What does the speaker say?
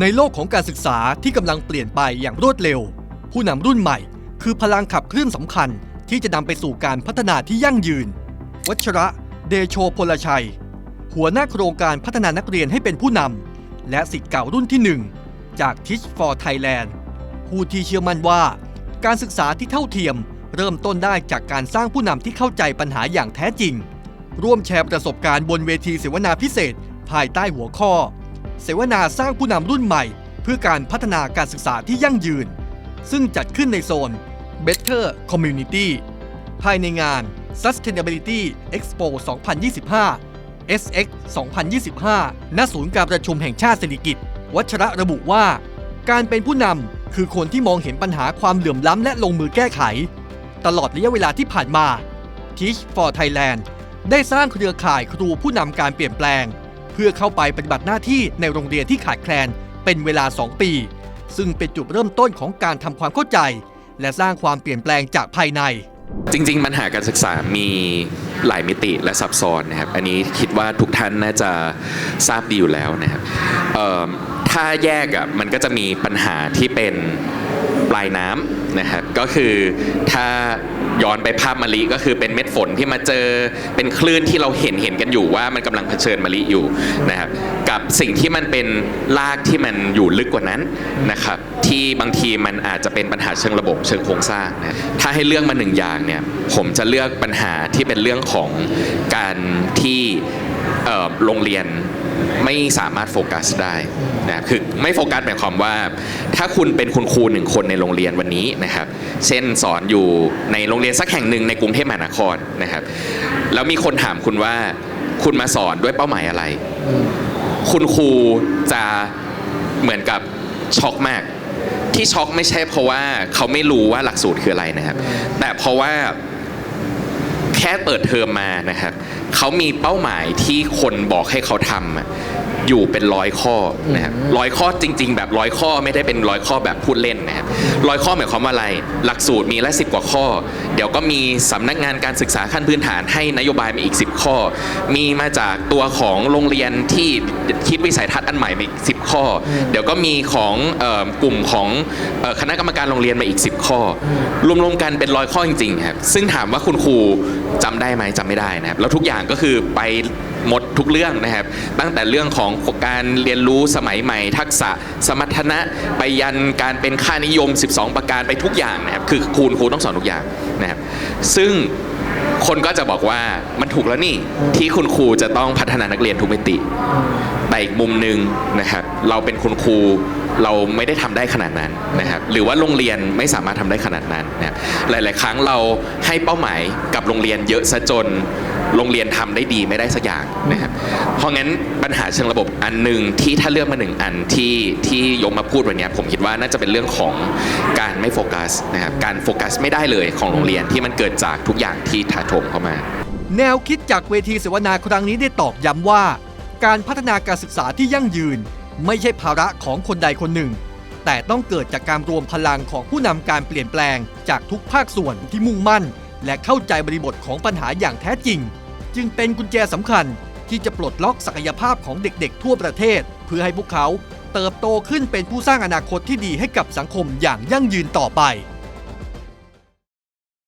ในโลกของการศึกษาที่กำลังเปลี่ยนไปอย่างรวดเร็ว ผู้นำรุ่นใหม่ คือพลังขับเคลื่อนสำคัญที่จะนำไปสู่การพัฒนาที่ยั่งยืน วัชระเดโชพลชัย หัวหน้าโครงการพัฒนานักเรียนให้เป็นผู้นำและสิทธิ์เก่ารุ่นที่ 1 จาก Teach for Thailand ผู้ที่เชื่อมั่นว่า การศึกษาที่เท่าเทียม เริ่มต้นได้จากการสร้างผู้นำที่เข้าใจปัญหาอย่างแท้จริง ร่วมแชร์ประสบการณ์บนเวทีเสวนาพิเศษ ภายใต้หัวข้อ เสวนาสร้างผู้นำรุ่นใหม่ เพื่อการพัฒนาการศึกษาที่ยั่งยืน ซึ่งจัดขึ้นในโซน Better Community ภายในงาน Sustainability Expo 2025 SX 2025 ณ ศูนย์การประชุมแห่งชาติสิริกิติ์วัชระระบุว่า การเป็นผู้นำคือคนที่มองเห็นปัญหาความเหลื่อมล้ำและลงมือแก้ไข ตลอดระยะเวลาที่ผ่านมา Teach for Thailand ได้สร้างเครือข่ายครูผู้นำการเปลี่ยนแปลง พื่อเข้าไปปฏิบัติหน้าที่ในโรงเรียนที่ขาดแคลนเป็นเวลา 2 ปี ซึ่งเป็นจุดเริ่มต้นของการทำความเข้าใจ และสร้างความเปลี่ยนแปลงจากภายใน จริง ๆ ปัญหาการศึกษามีหลายมิติและซับซ้อนนะครับ อันนี้คิดว่าทุกท่านน่าจะทราบดีอยู่แล้วนะครับถ้าแยกอะมันก็จะมีปัญหาที่เป็นปลายน้ำ นะครับก็คือถ้าย้อนไปภาพมะลิก็คือเป็นเม็ดฝนที่มาเจอเป็นคลื่นที่เราเห็นเห็นกันอยู่ว่ามันกำลังเผชิญมะลิอยู่นะครับกับสิ่งที่มันเป็นรากที่มันอยู่ลึกกว่านั้นนะครับที่บางทีมันอาจจะเป็นปัญหาเชิงระบบเชิงโครงสร้างนะถ้าให้เลือกมาหนึ่งอย่างเนี่ยผมจะเลือกปัญหาที่เป็นเรื่องของการที่โรงเรียน ไม่สามารถโฟกัสได้นะค,คือไม่โฟกัสหมายความว่า ถ้าคุณเป็นคุณครูหนึ่งคนในโรงเรียนวันนี้นะครับ เช่นสอนอยู่ในโรงเรียนสักแห่งหนึ่งในกรุงเทพมหานครนะครับ แล้วมีคนถามคุณว่าคุณมาสอนด้วยเป้าหมายอะไร คุณครูจะเหมือนกับช็อกมาก ที่ช็อกไม่ใช่เพราะว่าเขาไม่รู้ว่าหลักสูตรคืออะไรนะครับ แต่เพราะว่า แค่เปิดเทอมมานะครับเขามีเป้าหมายที่คนบอกให้เขาทำ อะอยู่เป็นร้อยข้อนะครับร้อยข้อจริง ๆ แบบร้อยข้อไม่ได้เป็นร้อยข้อแบบพูดเล่นนะครับร้อยข้อหมายความว่าอะไร หลักสูตรมีละสิบกว่าข้อ เดี๋ยวก็มีสำนักงานการศึกษาขั้นพื้นฐานให้นโยบายมาอีก 10 ข้อ มีมาจากตัวของโรงเรียนที่คิดวิสัยทัศน์อันใหม่มาอีก10ข้อ เดี๋ยวก็มีของเอ่อกลุ่มของเอ่อคณะกรรมการโรงเรียนมาอีก 10 ข้อ รวมๆกันเป็นร้อยข้อจริงๆครับซึ่งถามว่าคุณครูจำได้ไหมจำไม่ได้นะครับแล้วทุกอย่างก็คือไป หมดทุกเรื่องนะครับ ตั้งแต่เรื่องของการเรียนรู้สมัยใหม่ ทักษะสมรรถนะไปยันการเป็นค่านิยม 12 ประการไปทุกอย่างนะครับ คือครูครูต้องสอนทุกอย่างนะครับ ซึ่งคนก็จะบอกว่ามันถูกแล้วนี่ที่คุณครูจะต้องพัฒนานักเรียนทุกมิติ แต่อีกมุมหนึ่งนะครับเราเป็นคุณครูเราไม่ได้ทำได้ขนาดนั้นนะครับหรือว่าโรงเรียนไม่สามารถทำได้ขนาดนั้นนะหลาย ๆ ครั้งเราให้เป้าหมายกับโรงเรียนเยอะซะจน โรงเรียนทำได้ดีไม่ได้สักอย่างนะครับเพราะงั้นปัญหาเชิงระบบอันหนึ่งที่ถ้าเลือกมาหนึ่งอันที่ที่ยกมาพูดวันนี้ผมคิดว่าน่าจะเป็นเรื่องของการไม่โฟกัสนะครับการโฟกัสไม่ได้เลยของโรงเรียนที่มันเกิดจากทุกอย่างที่ถาโถมเข้ามา แนวคิดจากเวทีเสวนาครั้งนี้ได้ตอกย้ำว่า การพัฒนาการศึกษาที่ยั่งยืน ไม่ใช่ภาระของคนใดคนหนึ่ง แต่ต้องเกิดจากการรวมพลังของผู้นำการเปลี่ยนแปลง จากทุกภาคส่วนที่มุ่งมั่น และเข้าใจบริบทของปัญหาอย่างแท้จริง จึงเป็นกุญแจสำคัญที่จะปลดล็อกศักยภาพของเด็กๆ ทั่วประเทศ เพื่อให้พวกเขาเติบโตขึ้นเป็นผู้สร้างอนาคตที่ดีให้กับสังคมอย่างยั่งยืนต่อไป